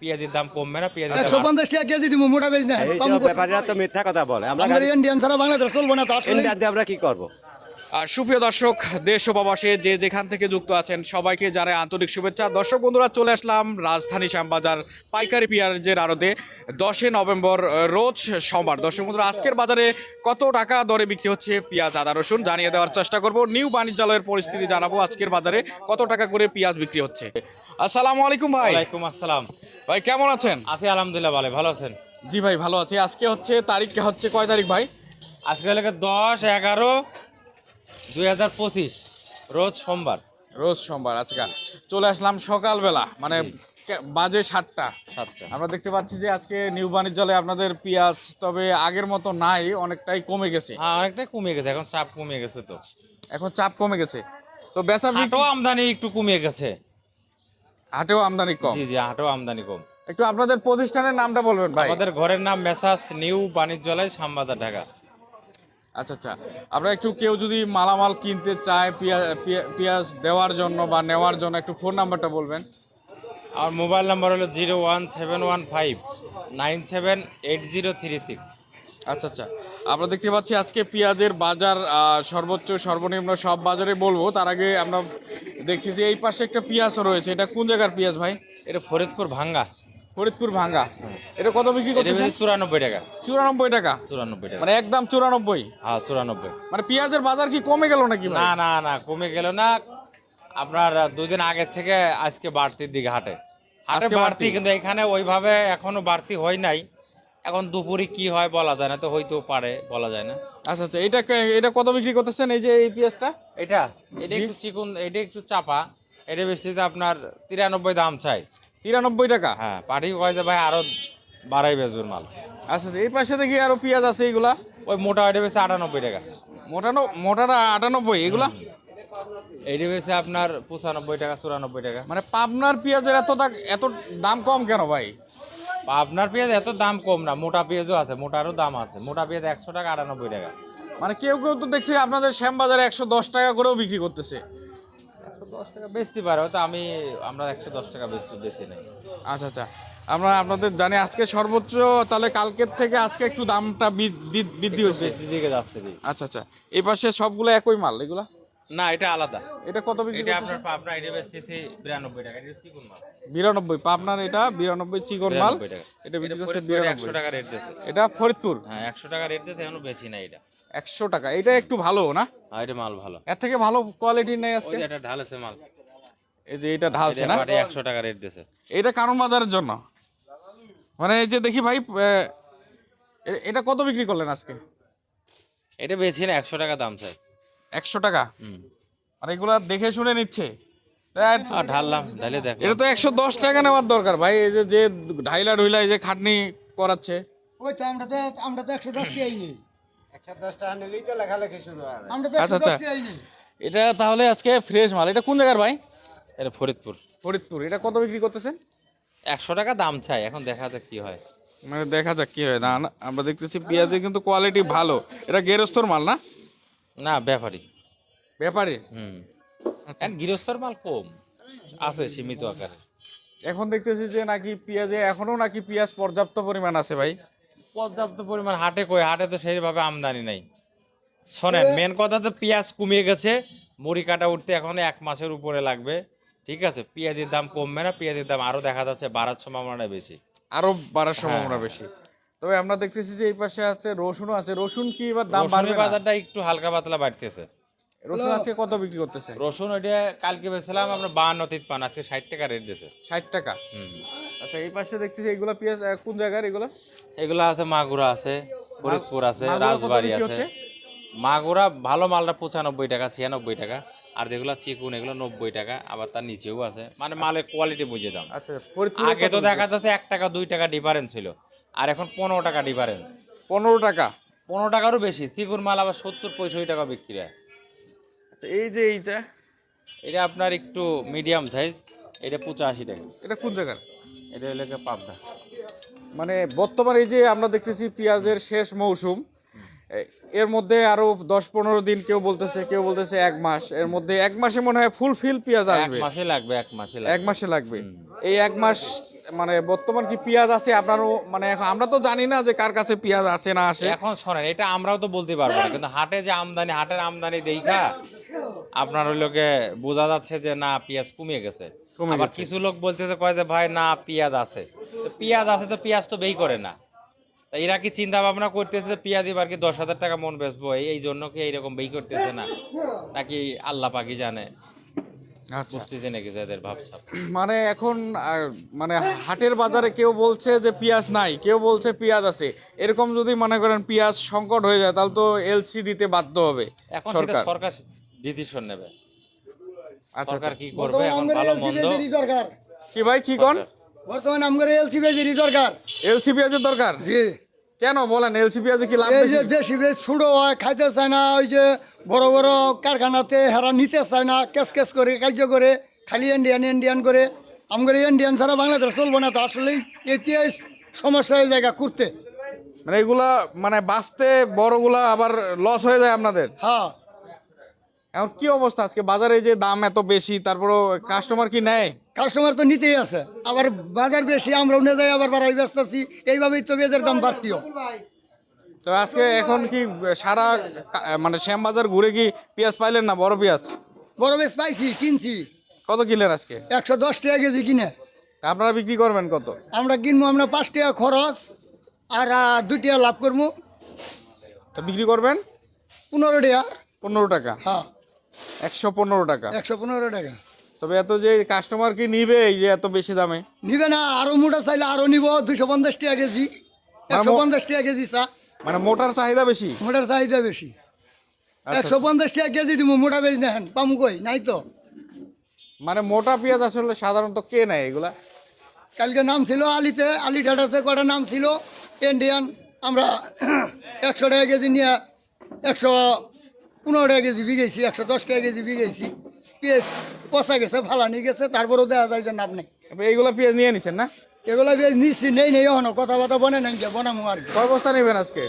পেঁয়াজের দাম কমবে না পেঁয়াজের একশো দাম পঞ্চাশ টাকা কেজি দিব মোটা বেজ না। ব্যাপারীরা তো মিথ্যা কথা বলে আমরা আমাদের ইন্ডিয়ান ছাড়া বাংলাদেশ চলবো না তো আসলে ইন্ডিয়া দিয়ে আমরা কি করব সুপ্রিয় দর্শক দেশ ও প্রবাসে যে যেখান থেকে যুক্ত আছেন সবাইকে জানাই আন্তরিক শুভেচ্ছা। দর্শক বন্ধুরা চলে আসলাম রাজধানী শ্যামবাজার পাইকারি পেঁয়াজের আড়তে দশই নভেম্বর রোজ সোমবার। দর্শক বন্ধুরা আজকের বাজারে কত টাকা দরে বিক্রি হচ্ছে? পেঁয়াজ আদা রসুন জানিয়ে দেওয়ার চেষ্টা করব। নিউ বাণিজ্যালয়ের পরিস্থিতি জানাব আজকের বাজারে কত টাকা করে পেঁয়াজ বিক্রি হচ্ছে। আসসালামু আলাইকুম ভাই। ওয়ালাইকুম আসসালাম। ভাই কেমন আছেন? আছি আলহামদুলিল্লাহ ভালো ভালো আছেন? জি ভাই ভালো আছি। আজকে হচ্ছে তারিখ হচ্ছে কয় তারিখ ভাই? আজকে হলো দশ এগারো দুই হাজার পঁচিশ রোজ সোমবার। রোজ সোমবার আজকে চলে আসলাম সকালবেলা মানে বাজে সাতটা। সাতটা। আমরা দেখতে পাচ্ছি যে আজকে নিউ বাণিজ্যালয়ে আপনাদের পেঁয়াজ তবে আগের মতো নাই অনেকটাই কমে গেছে। হ্যাঁ অনেকটাই কমে গেছে এখন চাপ কমে গেছে তো। এখন চাপ কমে গেছে। তো বেচা হাটও আমদানি একটু কমে গেছে। হাটেও আমদানি কম। জি জি হাটও আমদানি কম। একটু আপনাদের প্রতিষ্ঠানের নামটা বলবেন ভাই। আমাদের ঘরের নাম মেসাস নিউ বাণিজ্যালয় শ্যামবাজার ঢাকা। আচ্ছা আচ্ছা। আমরা একটু কেউ যদি মালামাল কিনতে চায় পেঁয়াজ পেঁয়াজ দেওয়ার জন্য বা নেওয়ার জন্য একটু ফোন নাম্বারটা বলবেন। আর মোবাইল নাম্বার হলো zero one seven one five nine seven eight zero three six. আচ্ছা আচ্ছা। আমরা দেখতে পাচ্ছি আজকে পেঁয়াজের বাজার সর্বোচ্চ সর্বনিম্ন সব বাজারে বলব। তার আগে আমরা দেখছি যে এই পাশে একটা পেঁয়াজও রয়েছে। এটা কোন জায়গার পেঁয়াজ ভাই? এটা ফরিদপুর ভাঙ্গা। ফরিদপুর ভাঙ্গা। এটা কত বিক্রি করতেছেন? চুরানব্বই টাকা। চুরানব্বই টাকা? চুরানব্বই টাকা। মানে একদম চুরানব্বই? হ্যাঁ চুরানব্বই। মানে পেঁয়াজের বাজার কি কমে গেল নাকি না না না কমে গেল না। আপনার দুদিন আগে থেকে আজকে বাড়তির দিকে হাটে। হাটে আজকে বাড়তি বাড়তি। কিন্তু এখানে ওইভাবে এখনও বাড়তি হয় নাই। এখন দুপুরে কি হয় বলা যায় না তো হইতেও পারে বলা যায় না। আচ্ছা আচ্ছা এটা এটা কত বিক্রি করতেছেন এই যে এই পেঁয়াজটা? এটা এটা একটু চিকুন এটা একটু চাপা। এটা বেশি যে আপনার তিরানব্বই দাম চাই। তিরানব্বই টাকা? হ্যাঁ পার্টি কয় যে ভাই আরও বাড়াই বেচবেন মাল। আচ্ছা এই পাশে দেখি আরও পেঁয়াজ আছে এইগুলা। ওই মোটা এটা বেশি আটানব্বই টাকা। মোটানো মোটাটা আটানব্বই এগুলা? এইটা বেশি আপনার পঁচানব্বই টাকা চুরানব্বই টাকা। মানে পাবনার পেঁয়াজের এত এত দাম কম কেন ভাই? আপনার পেঁয়াজ এত দাম কম না মোটা পেঁয়াজও আছে মোটারও দাম আছে। মোটা পেঁয়াজ একশো টাকা আটানব্বই টাকা। মানে কেউ কেউ তো দেখছি আপনাদের শ্যামবাজারে একশো দশ টাকা করেও বিক্রি করতেছে। দশ টাকা বেচতে পারে হয়তো আমি আমরা একশো দশ টাকা বেচতে বেশি নেই। আচ্ছা আচ্ছা। আমরা আপনাদের জানি আজকে সর্বোচ্চ তাহলে কালকের থেকে আজকে একটু দামটা বৃদ্ধি বৃদ্ধি হয়েছে। বেশি দিকে যাচ্ছে আচ্ছা আচ্ছা। এই পাশে সবগুলো একই মাল এগুলা? না এটা আলাদা। এটা কত বিক্রি এটা আপনার আপনার এটা বেচতেছি বিরানব্বই টাকা এটা চিকুন মাল। বিরানব্বই পাবনার এটা বিরানব্বই চিকন মাল। এটা বিক্রি করছে একশো বিরানব্বই। টাকা রেট দিয়েছে। এটা ফরিদপুর? হ্যাঁ একশো টাকা রেট দিয়েছে এখনও বেশি নাই এটা। একশো টাকা এটা একটু ভালো না? আর এটা মাল ভালো। এর থেকে ভালো কোয়ালিটির নেই ওই আজকে যে এটা ঢালেছে মাল। এই যে এটা ঢালছে না? এটা একশো টাকা রেট দিয়েছে। এটা কারণ বাজারের জন্য? মানে এই যে দেখি ভাই এটা কত বিক্রি করলেন আজকে? এটা বেশি না একশো টাকা দাম চাই। একশো টাকা। হুম। আর এগুলা দেখে শুনে নিচ্ছে। ঢাললাম ঢালে দেখ এটা তো একশো দশ টাকা নেওয়ার দরকার ভাই এই যে যে ঢাইলা ঢুইলা এই যে খাটনি করাচ্ছে। ওই তো আমরা তো আমরা তো একশো দশ টাকাই নেই। আচ্ছা, আচ্ছা। এটা তাহলে আজকে ফ্রেশ মাল। এটা কোন জায়গার ভাই? এটা ফরিদপুর। ফরিদপুর। এটা কত বিক্রি করতেছেন? একশো টাকা দাম চাই। এখন দেখা যাক কি হয়। মানে দেখা যাক কি হয়। না, আমরা দেখতেছি পেঁয়াজের কিন্তু কোয়ালিটি ভালো। এটা গেরস্তর মাল না? না ব্যাপারী। ব্যাপারী? হুম। এখন গৃহস্থর মাল কম আছে সীমিত আকারে। এখন দেখতেছি যে নাকি পেঁয়াজে এখনও নাকি পেঁয়াজ পর্যাপ্ত পরিমাণ আছে ভাই? পর্যাপ্ত পরিমাণ হাটে কই? হাটে তো সেইভাবে আমদানি নাই। শোনেন মেন কথা তো পেঁয়াজ কমিয়ে গেছে। মুড়ি কাটা উঠতে এখন এক মাসের উপরে লাগবে। ঠিক আছে? পেঁয়াজের দাম কমবে না পেঁয়াজের দাম আরও দেখা যাচ্ছে বাড়ার সম্ভাবনা বেশি। আরও বাড়ার সম্ভাবনা হ্যাঁ। বেশি। তবে আমরা দেখতেছি যে এই পাশে আছে রসুনও আছে। রসুন কি এবার দাম বাড়বে বাজারটা একটু হালকা পাতলা বাড়তেছে। রসুন আজকে কত বিক্রি করতেছে? রসুন ওইটা কালকে বেছিলাম আমরা বাহান্ন তিপ্পান্ন আজকে ষাট টাকা রেট দিয়েছে। ষাট টাকা? আচ্ছা এই পাশে দেখতেছি এইগুলা পেঁয়াজ কোন জায়গার এগুলা? এগুলো আছে মাগুরা আছে ফরিদপুর আছে রাজবাড়ি আছে। মাগুরা ভালো মালটা পঁচানব্বই টাকা ছিয়ানব্বই টাকা। আর যেগুলো চিকুন এগুলো নব্বই টাকা আবার তার নিচেও আছে। মানে মালের কোয়ালিটি বুঝে দাম আচ্ছা আগে তো দেখা যাচ্ছে এক টাকা দুই টাকা ডিফারেন্স ছিল। আর এখন পনেরো টাকা ডিফারেন্স পনেরো টাকা? পনেরো টাকারও বেশি। চিকুন মাল আবার সত্তর পঁয়ষট্টি টাকা বিক্রি হয়। আচ্ছা এই যে এইটা? এটা আপনার একটু মিডিয়াম সাইজ এটা পঁচাশি টাকা। এটা কোন জায়গার? এটা এলাকা পাবনা। মানে বর্তমানে এই যে আমরা দেখতেছি পেঁয়াজের শেষ মৌসুম এর মধ্যে আরও দশ পনেরো দিন কেউ বলতেছে কেউ বলতেছে এক মাস। এর মধ্যে এক মাসে মনে হয় ফুল ফিল পেঁয়াজ এক আসবে। মাসে লাগবে এক মাসে এক মাসে লাগবে। এই এক মাস মানে বর্তমান কি পেঁয়াজ আছে আপনারও মানে এখন আমরা তো জানি না যে কার কাছে পেঁয়াজ আছে না আসে। এখন শোনেন এটা আমরাও তো বলতে পারব না কিন্তু হাটে যে আমদানি হাটের আমদানি দেখা আপনার ওই লোকে বোঝা যাচ্ছে যে না পেঁয়াজ কমে গেছে। আবার কিছু লোক বলতেছে কয় যে ভাই না পেঁয়াজ আছে। পেঁয়াজ আছে তো পেঁয়াজ তো বেই করে না। তা এরা কি চিন্তা ভাবনা করতেছে পেঁয়াজ এবার কি দশ হাজার টাকা মন বেচবো? এই- জন্য কি এইরকম বেই করতেছে না? নাকি আল্লাহ পাকি জানে? আচ্ছা। বুঝতেছে নাকি যে ভাবছাপ। মানে এখন মানে হাটের বাজারে কেউ বলছে যে পেঁয়াজ নাই কেউ বলছে পেঁয়াজ আছে। এরকম যদি মনে করেন পেঁয়াজ সংকট হয়ে যায় তাহলে তো এলসি দিতে বাধ্য হবে এখন সেটা সরকার। ডিসিশন নেবে। আচ্ছা সরকার আচ্ছা। কি করবে? এখন ভালো মন্দ? কি ভাই কি কোন। বর্তমানে আমগরে এলসি বেজেরই দরকার। এলসি পেঁয়াজের দরকার? জি। কেন বলেন এলসি পেঁয়াজে কি লাভ এই যে দেশি বেজ ছোট হয় খাইতে চায় না ওই যে বড় বড় কারখানাতে হেরা নিতে চায় না কেস কেস করে কার্য করে খালি ইন্ডিয়ান ইন্ডিয়ান করে। আমগরে ইন্ডিয়ান ছাড়া বাংলাদেশ চলবো না তো আসলেই এই পেঁয়াজ সমস্যা এই জায়গা করতে। মানে এগুলা মানে বাঁচতে বড়গুলা আবার লস হয়ে যায় আপনাদের? হ্যাঁ। এখন কি অবস্থা? আজকে বাজারে যে দাম এত বেশি তারপরও কাস্টমার কি নেয়? কাস্টমার তো নিতেই আছে। আবার বাজার বেশি আমরাও নিয়ে যাই আবার বাড়াই ব্যস্ত আছি। এইভাবেই তো পেঁয়াজের দাম বাড়তিও। তো আজকে এখন কি সারা মানে শ্যামবাজার ঘুরে কি পেঁয়াজ পাইলেন না বড় পেঁয়াজ? বড় পেঁয়াজ পাইছি কিনছি। কত কিনলেন আজকে? একশো দশ টাকা কেজি কিনে। আপনারা বিক্রি করবেন কত? আমরা কিনবো আমরা পাঁচ টাকা খরচ আর দুই টাকা লাভ করব। তো বিক্রি করবেন? পনেরো টাকা। পনেরো টাকা। হ্যাঁ। একশো পনেরো টাকা। একশো পনেরো টাকা। তবে এত যে কাস্টমার কি নিবে এই যে এত বেশি দামে? নিবে না আরও মোটা চাইলে আরও নিব দুশো পঞ্চাশ টাকা কেজি। একশো পঞ্চাশ টাকা কেজি চা। মানে মোটার চাহিদা বেশি? মোটার চাহিদা বেশি। আচ্ছা। একশো পঞ্চাশ টাকা কেজি দিব মোটা বেশি নেন পামু কই? নাই তো। মানে মোটা পেঁয়াজ আসলে সাধারণত কে নেয় এগুলা? কালকে নাম ছিল আলিতে আলি ঠাটাসে কটা নাম ছিল ইন্ডিয়ান আমরা একশো টাকা কেজি নিয়ে একশো পনেরো টাকা কেজি বিঘেছি একশো দশ টাকা কেজি বিঘেছি। পেঁয়াজ পচা গেছে ফালানি গেছে তারপরেও দেখা যায় যে নাম নেই। এইগুলা পেঁয়াজ নিয়ে নিছেন না? এগুলো পেঁয়াজ নিচ্ছি নেই নেই এখনও কথা বার্তা বনে নাই গিয়া বনামু আর কি। কয় বস্তা নেবেন আজকে?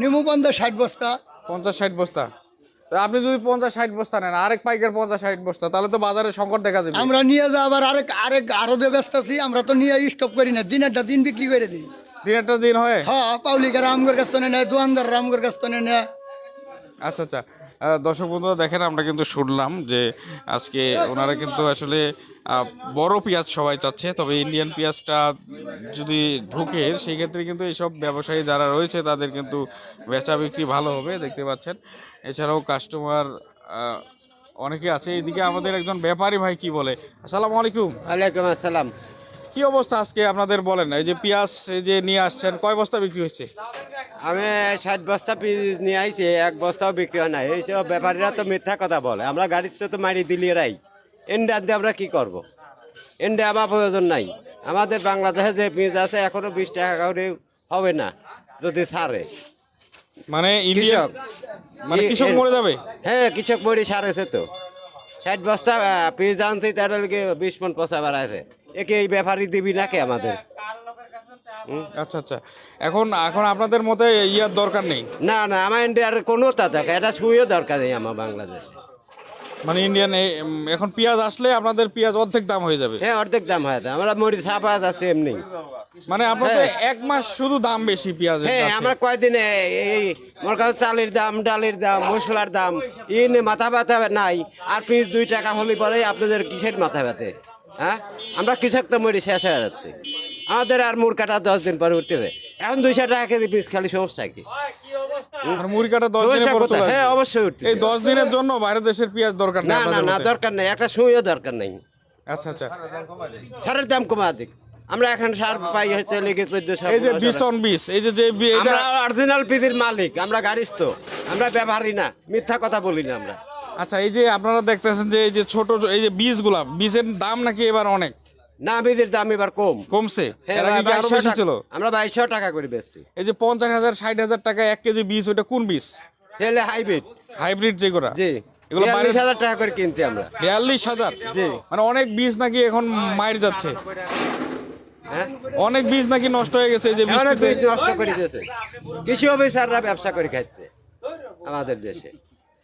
নিমু পঞ্চাশ ষাট বস্তা। পঞ্চাশ ষাট বস্তা। আপনি যদি পঞ্চাশ ষাট বস্তা নেন আরেক পাইকার পঞ্চাশ ষাট বস্তা তাহলে তো বাজারে সংকট দেখা যাবে আমরা নিয়ে যা আবার আরেক আরেক আরও দিয়ে ব্যস্ত আছি আমরা তো নিয়ে স্টপ করি না দিনেরটা দিন বিক্রি করে দিই। দিন একটা দিন হয়? হ্যাঁ পাউলিকারা আমগর কাছ থেকে নেয় দোয়ানদাররা আমগর কাছ তো নেয়। আচ্ছা আচ্ছা। দর্শক বন্ধুরা, দেখেন, আমরা কিন্তু শুনলাম যে আজকে ওনারা কিন্তু আসলে বড় পেঁয়াজ সবাই চাচ্ছে, তবে ইন্ডিয়ান পেঁয়াজটা যদি ঢুকে, সেক্ষেত্রে কিন্তু এইসব ব্যবসায়ী যারা রয়েছে, তাদের কিন্তু বেচা বিক্রি ভালো হবে, দেখতে পাচ্ছেন। এছাড়াও কাস্টমার অনেকে আছে। এদিকে আমাদের একজন ব্যাপারী ভাই কি বলে? আসসালামু আলাইকুম। ওয়ালাইকুম আসসালাম। কি অবস্থা আজকে আপনাদের বলেন? এই যে পেঁয়াজ যে নিয়ে আসছেন কয় বস্তা বিক্রি হচ্ছে? আমি ষাট বস্তা পিস নিয়ে আইছি এক বস্তাও বিক্রি হয় না এইসব ব্যাপারীরা তো মিথ্যা কথা বলে। আমরা গাড়িতে তো মারি দিলি রাই ইন্ডিয়ান দিয়ে আমরা কি করব। ইন্ডিয়া আমার প্রয়োজন নাই। আমাদের বাংলাদেশে যে পিস আছে এখনও বিশ টাকা করে হবে না যদি ছাড়ে মানে কৃষক মানে কৃষক মরে যাবে? হ্যাঁ কৃষক মরি সারেছে তো। ষাট বস্তা পিস আনছি তার লিগে বিশ মন পয়সা বাড়াইছে। একে এই ব্যাপারী দিবি নাকি আমাদের? আচ্ছা আচ্ছা। এখন এখন আপনাদের মতে ইয়ার দরকার নেই? না না আমার ইন্ডিয়ার কোনো তা থাকে এটা শুয়েও দরকার নেই আমার বাংলাদেশে। মানে ইন্ডিয়ান এখন পেঁয়াজ আসলে আপনাদের পেঁয়াজ অর্ধেক দাম হয়ে যাবে। হ্যাঁ অর্ধেক দাম হয়ে তো। আমরা মরি ছাপা আছে এমনি। মানে আপনাদের এক মাস শুধু দাম বেশি পেঁয়াজের হ্যাঁ আমরা কয়দিনে এই মোর কাছে চালের দাম ডালের দাম মশলার দাম ইনে মাথা ব্যথা নাই আর পিস দুই টাকা হলে পরে আপনাদের কিসের মাথা ব্যথে? হ্যাঁ? আমরা কৃষক তো মরি শেষ হয়ে যাচ্ছে। আমাদের আর মুড় কাটা দশ দিন পরে উঠতেছে এখন দুইশো টাকা কেজি পিস খালি সমস্যা কি? আর মুড়ি কাটা দশ দিনের সমস্যা চলে হ্যাঁ অবশ্যই এই দশ দিনের জন্য বাইরের দেশের পেঁয়াজ দরকার না না না দরকার নেই। একটা সময়ও দরকার নেই। আচ্ছা আচ্ছা। সারের দাম কমা দিক। আমরা এখন সার পাই হচ্ছে লেগে চোদ্দশো এই যে বিশ টন বিশ এই যে যে আমরা অরিজিনাল মালিক আমরা আমরা ব্যবহারই না। মিথ্যা কথা বলি না আমরা। আচ্ছা এই যে আপনারা দেখতেছেন যে এই যে ছোট এই যে বীজগুলা বীজের দাম নাকি এবার অনেক? না বীজের দাম এবার কম। কমছে? হ্যাঁ, এর আগে কি আরও বেশি ছিল? আমরা বাইশশো টাকা করে বেচছি। এই যে পঞ্চাশ হাজার ষাট হাজার টাকা এক কেজি বীজ ওটা কোন বীজ? তাহলে হাইব্রিড। হাইব্রিড যেগুলা। জি। এগুলো বিয়াল্লিশ হাজার টাকা করে কিনতে আমরা। বিয়াল্লিশ হাজার? জি। মানে অনেক বীজ নাকি এখন মায়ের যাচ্ছে? হ্যাঁ? অনেক বীজ নাকি নষ্ট হয়ে গেছে যে বীজ নষ্ট করে দিয়েছে। কৃষি অফিসাররা ব্যবসা করে খাচ্ছে আমাদের দেশে।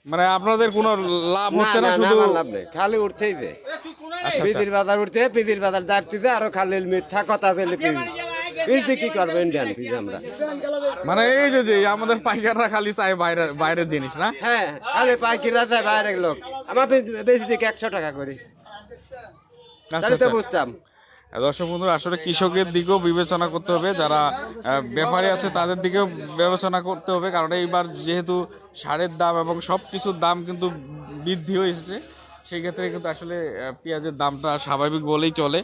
মানে আপনাদের কোনো লাভ হচ্ছে না শুধু লাভ নেই। খালি উঠতেই যে। আচ্ছা। পিজির বাজার উঠতে পিজির বাজার দাবতেছে আরও খালি মিথ্যা কথা দিলে পিজ কি করব ইন্ডিয়ান পিজ আমরা? মানে এই যে যে আমাদের পাইকাররা খালি চায় বাইরে বাইরের জিনিস না? হ্যাঁ খালি পাইকিরা যায় বাইরের লোক। আমার বেশি দিকে একশো টাকা করি। আচ্ছা তাহলে তো আচ্ছা। বুঝতাম। দর্শক বন্ধুরা, আসলে কৃষকের দিকেও বিবেচনা করতে হবে, যারা ব্যাপারী আছে তাদের দিকেও বিবেচনা করতে হবে, কারণ এইবার যেহেতু সারের দাম এবং সব কিছুর দাম কিন্তু বৃদ্ধি হয়েছে সেই ক্ষেত্রে কিন্তু আসলে পেঁয়াজের দামটা স্বাভাবিক বলেই চলে।